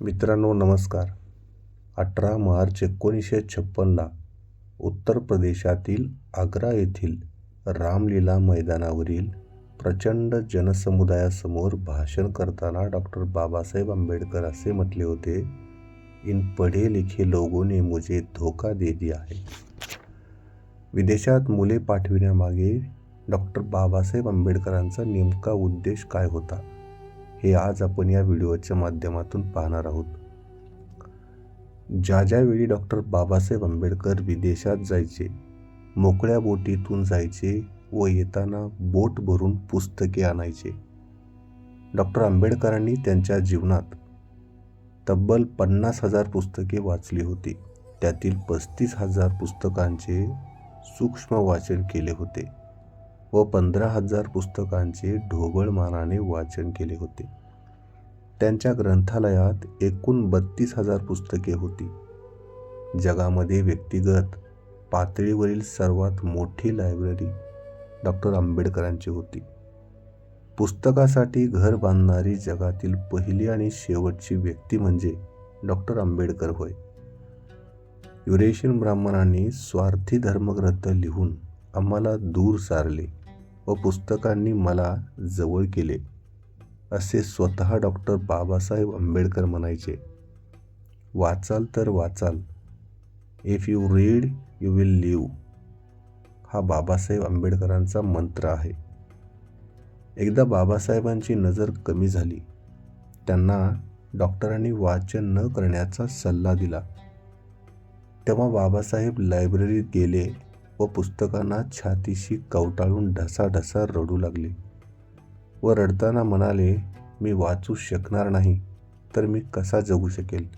मित्रांनो नमस्कार. अठरा मार्च एकोणीसशे छप्पनला उत्तर प्रदेशातील आग्रा येथील रामलीला मैदानावरील प्रचंड जनसमुदायासमोर भाषण करताना डॉक्टर बाबासाहेब आंबेडकर असे म्हटले होते इन पढे लिखे लोगों ने मुझे धोका दे दिया आहे विदेशात मुले पाठविण्यामागे डॉक्टर बाबासाहेब आंबेडकरांचा नेमका उद्देश काय होता? हे आज आपण या व्हिडिओच्या माध्यमातून पाहणार आहोत. ज्या ज्यावेळी डॉक्टर बाबासाहेब आंबेडकर विदेशात जायचे मोकळ्या बोटीतून जायचे व येताना बोट भरून पुस्तके आणायचे डॉक्टर आंबेडकरांनी त्यांच्या जीवनात तब्बल पन्नास हजार पुस्तके वाचली होती. त्यातील पस्तीस हजार पुस्तकांचे सूक्ष्म वाचन केले होते. व पंधरा हजार पुस्तकांचे ढोबळमानाने वाचन केले होते. त्यांच्या ग्रंथालयात एकूण बत्तीस हजार पुस्तके होती. जगामध्ये व्यक्तिगत पातळीवरील सर्वात मोठी लायब्ररी डॉक्टर आंबेडकरांची होती. पुस्तकासाठी घर बांधणारी जगातील पहिली आणि शेवटची व्यक्ती म्हणजे डॉक्टर आंबेडकर होय. युरेशियन ब्राह्मणांनी स्वार्थी धर्मग्रंथ लिहून आम्हाला दूर सारले. व पुस्तकांनी मला जवळ केले. असे स्वतः डॉक्टर बाबासाहेब आंबेडकर म्हणायचे वाचाल तर वाचाल. If you read you will live हा बाबासाहेब आंबेडकरांचा मंत्र आहे. एकदा बाबासाहेबांची नजर कमी झाली. त्यांना डॉक्टरांनी वाचन न करण्याचा सल्ला दिला. तेव्हा बाबासाहेब लायब्ररीत गेले. व पुस्तकांना छातीशी कवटाळून ढसाढसा रडू लागले. व रडताना म्हणाले मी वाचू शकणार नाही तर मी कसा जगू शकेल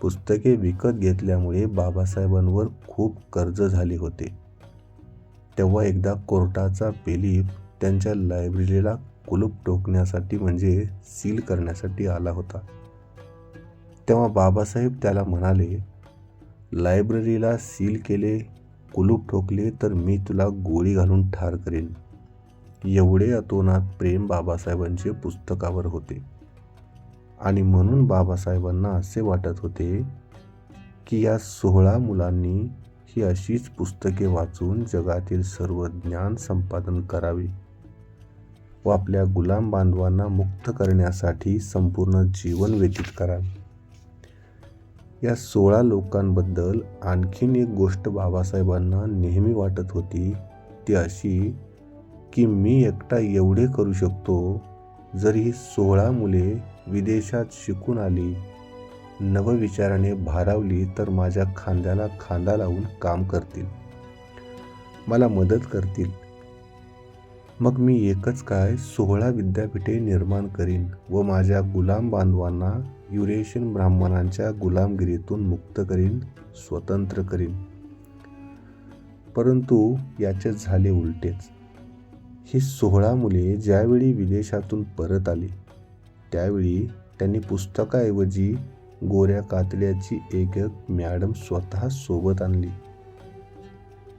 पुस्तके विकत घेतल्यामुळे बाबासाहेबांवर खूप कर्ज झाले होते. तेव्हा एकदा कोर्टाचा पेलीप त्यांच्या लायब्ररीला कुलूप टोकण्यासाठी म्हणजे सील करण्यासाठी आला होता. तेव्हा बाबासाहेब त्याला म्हणाले लायब्ररीला सील केले कुलूप ठोकले तर मी तुला गोळी घालून ठार करेन. एवढे अतोनात प्रेम बाबासाहेबांचे पुस्तकावर होते. आणि म्हणून बाबासाहेबांना असे वाटत होते की या सोहळा मुलांनी ही अशीच पुस्तके वाचून जगातील सर्व ज्ञान संपादन करावे व आपल्या गुलाम बांधवांना मुक्त करण्यासाठी संपूर्ण जीवन व्यतीत करावे. या सोळा लोकांबद्दल आणखीन एक गोष्ट बाबासाहेबांना नेहमी वाटत होती ती अशी की मी एकटा एवढे करू शकतो जर ही सोळा मुले विदेशात शिकून आली नवविचाराने भारावली तर माझ्या खांद्याला खांदा लावून काम करतील. मला मदत करतील. मग मी एकच काय सोहळा विद्यापीठे निर्माण करीन व माझ्या गुलाम बांधवांना युरेशियन ब्राह्मणांच्या गुलामगिरीतून मुक्त करीन स्वतंत्र करीन. परंतु याचे झाले उलटेच. ही सोहळा मुले ज्यावेळी विदेशातून परत आली त्यावेळी त्यांनी पुस्तकाऐवजी गोऱ्या कातड्याची एक एक मॅडम स्वतः सोबत आणली.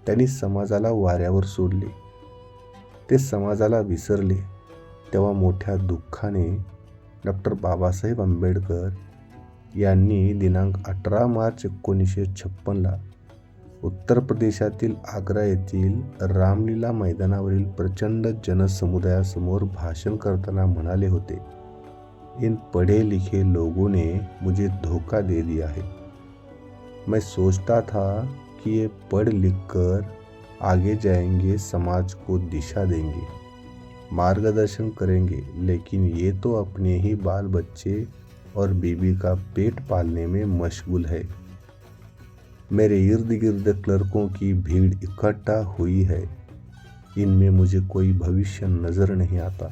त्यांनी समाजाला वाऱ्यावर सोडले. ते समाजाला विसरले. तेव्हा मोठ्या दुःखाने डॉक्टर बाबासाहेब आंबेडकर यांनी दिनांक अठरा मार्च एकोणीसशे छप्पनला उत्तर प्रदेशातील आग्रा येथील रामलीला मैदानावरील प्रचंड जनसमुदायासमोर भाषण करताना म्हणाले होते इन पढ़े लिखे लोगों ने मुझे धोखा दे दिया है. मैं सोचता था कि ये पढ़ लिख कर आगे जाएँगे, समाज को दिशा देंगे, मार्गदर्शन करेंगे। लेकिन ये तो अपने ही बाल बच्चे और बीबी का पेट पालने में मशगूल है। मेरे इर्द गिर्द क्लर्कों की भीड़ इकट्ठा हुई है। इनमें मुझे कोई भविष्य नज़र नहीं आता।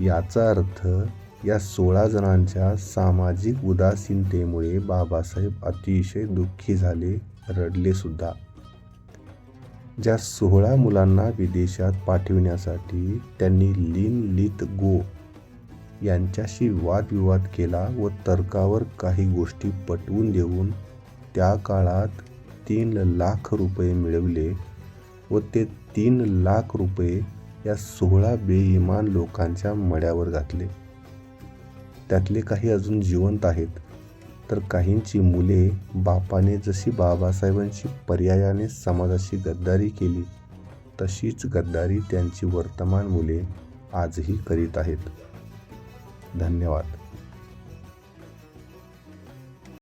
याचा अर्थ, या सोळा जणांच्या सामाजिक उदासीनतेमुळे बाबासाहेब अतिशय दुःखी झाले, रडले सुद्धा. ज्या सोळा मुलांना विदेशात पाठविण्यासाठी त्यांनी लिन लित गो यांच्याशी वादविवाद केला व तर्कावर काही गोष्टी पटवून देऊन त्या काळात तीन लाख रुपये मिळवले व ते तीन लाख रुपये या सोळा बेईमान लोकांच्या मड्यावर घातले. त्यातले काही अजून जिवंत आहेत. तर काहींची मुले बापाने जशी बाबासाहेबांची पर्यायाने समाजाशी गद्दारी केली तशीच गद्दारी त्यांची वर्तमान मुले आजही करीत आहेत. धन्यवाद.